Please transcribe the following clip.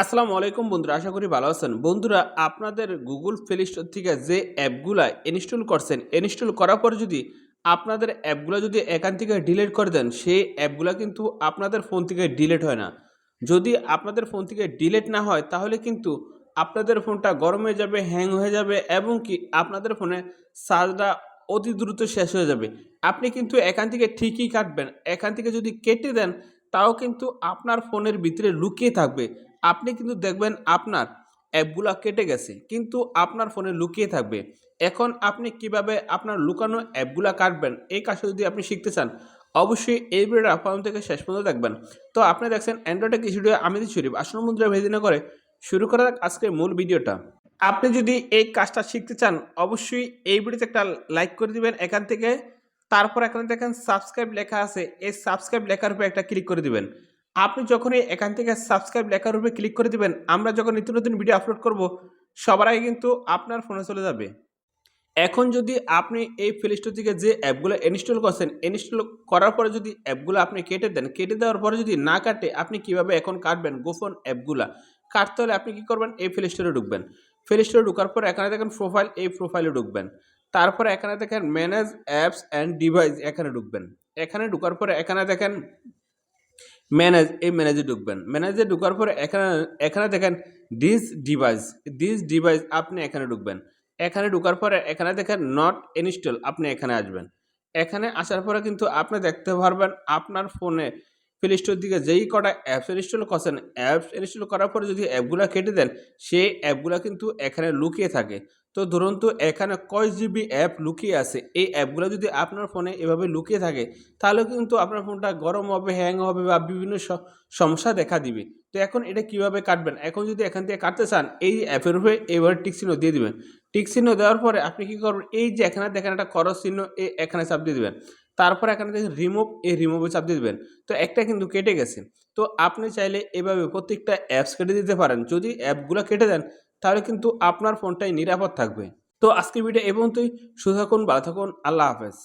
আসসালামু আলাইকুম বন্ধুরা, আশা করি ভালো আছেন। বন্ধুরা, আপনাদের গুগল প্লে স্টোর থেকে যে অ্যাপগুলা ইনস্টল করছেন, ইনস্টল করার পর যদি আপনাদের অ্যাপগুলো যদি এখান থেকে ডিলিট করে দেন, সেই অ্যাপগুলো কিন্তু আপনাদের ফোন থেকে ডিলিট হয় না। যদি আপনাদের ফোন থেকে ডিলিট না হয়, তাহলে কিন্তু আপনাদের ফোনটা গরম হয়ে যাবে, হ্যাং হয়ে যাবে এবং কি আপনাদের ফোনে চার্জটা অতি দ্রুত শেষ হয়ে যাবে। আপনি কিন্তু এখান থেকে ঠিকই কাটবেন। এখান থেকে যদি কেটে দেন, তাও কিন্তু আপনার ফোনের ভিতরে লুকিয়ে থাকবে। আপনি কিন্তু দেখবেন আপনার অ্যাপগুলো কেটে গেছে, কিন্তু আপনার ফোনে লুকিয়ে থাকবে। এখন আপনি কীভাবে আপনার লুকানো অ্যাপগুলো কাটবেন, এই কাজটা যদি আপনি শিখতে চান, অবশ্যই এই ভিডিওটা প্রথম থেকে শেষ পর্যন্ত দেখবেন। তো আপনি দেখছেন অ্যান্ড্রয়েডে কিছু ভিডিও আমি শরীফ আসন মুদ্রা ভেদিনা করে শুরু করা যাক আজকের মূল ভিডিওটা আপনি যদি এই কাজটা শিখতে চান, অবশ্যই এই ভিডিওতে একটা লাইক করে দিবেন এখান থেকে। তারপর এখানে দেখেন সাবস্ক্রাইব লেখা আছে, এই সাবস্ক্রাইব লেখার উপরে একটা ক্লিক করে দিবেন। আপনি যখনই এখান থেকে সাবস্ক্রাইব লেখার উপরে ক্লিক করে দিবেন, আমরা যখন নিত্য নতুন ভিডিও আপলোড করব, সবার আগে কিন্তু আপনার ফোনে চলে যাবে। এখন যদি আপনি এই প্লে স্টোর থেকে যে অ্যাপগুলো ইনস্টল করছেন ইনস্টল করার পরে যদি অ্যাপগুলো আপনি কেটে দেন, কেটে দেওয়ার পরে যদি না কাটে, আপনি কীভাবে এখন কাটবেন গোপন অ্যাপগুলা কাটতে হলে আপনি কি করবেন? এই প্লে স্টোরে ঢুকবেন। প্লে স্টোরে ঢুকার পর এখানে দেখেন প্রোফাইল এই প্রোফাইলে ঢুকবেন। তারপরে এখানে দেখেন ম্যানেজ অ্যাপস অ্যান্ড ডিভাইস এখানে ঢুকবেন। এখানে ঢুকার পরে এখানে দেখেন ম্যানেজ, এই ম্যানেজে ঢুকবেন। ম্যানেজে ঢুকার পরে এখানে এখানে দেখেন দিস ডিভাইস দিস ডিভাইস আপনি এখানে ঢুকবেন। এখানে ঢুকার পরে এখানে দেখেন নট ইনস্টল আপনি এখানে আসবেন। এখানে আসার পরে কিন্তু আপনি দেখতে পারবেন, আপনার ফোনে প্লে স্টোর দিকে যেই কটা অ্যাপস ইনস্টল করছেন অ্যাপস ইনস্টল করার পরে যদি অ্যাপগুলো কেটে দেন, সেই অ্যাপগুলো কিন্তু এখানে লুকিয়ে থাকে। তো ধরুন তো এখানে কয় জিবি অ্যাপ লুকিয়ে আছে, এই অ্যাপগুলো যদি আপনার ফোনে এভাবে লুকিয়ে থাকে, তাহলে কিন্তু আপনার ফোনটা গরম হবে হ্যাং হবে বা বিভিন্ন সমস্যা দেখা দিবে। তো এখন এটা কীভাবে কাটবেন? এখন যদি এখান থেকে কাটতে চান, এই অ্যাপের উপরে এবার টিক চিহ্ন দিয়ে দিবেন। টিক চিহ্ন দেওয়ার পরে আপনি কি করবেন? এই যে এখানে দেখেন একটা খরচ চিহ্ন এখানে চাপ দিয়ে দিবেন। তারপর এখানে দেখেন রিমুভ এই রিমুভে চাপ দিয়ে দেবেন। তো একটা কিন্তু কেটে গেছে। তো আপনি চাইলে এভাবে প্রত্যেকটা অ্যাপস কেটে দিতে পারেন। যদি অ্যাপগুলো কেটে দেন, তাহলে কিন্তু আপনার ফোনটাই নিরাপদ থাকবে। তো আজকের ভিডিও এবং তুই সুস্থ থাকুন, ভালো থাকুন, আল্লাহ হাফেজ।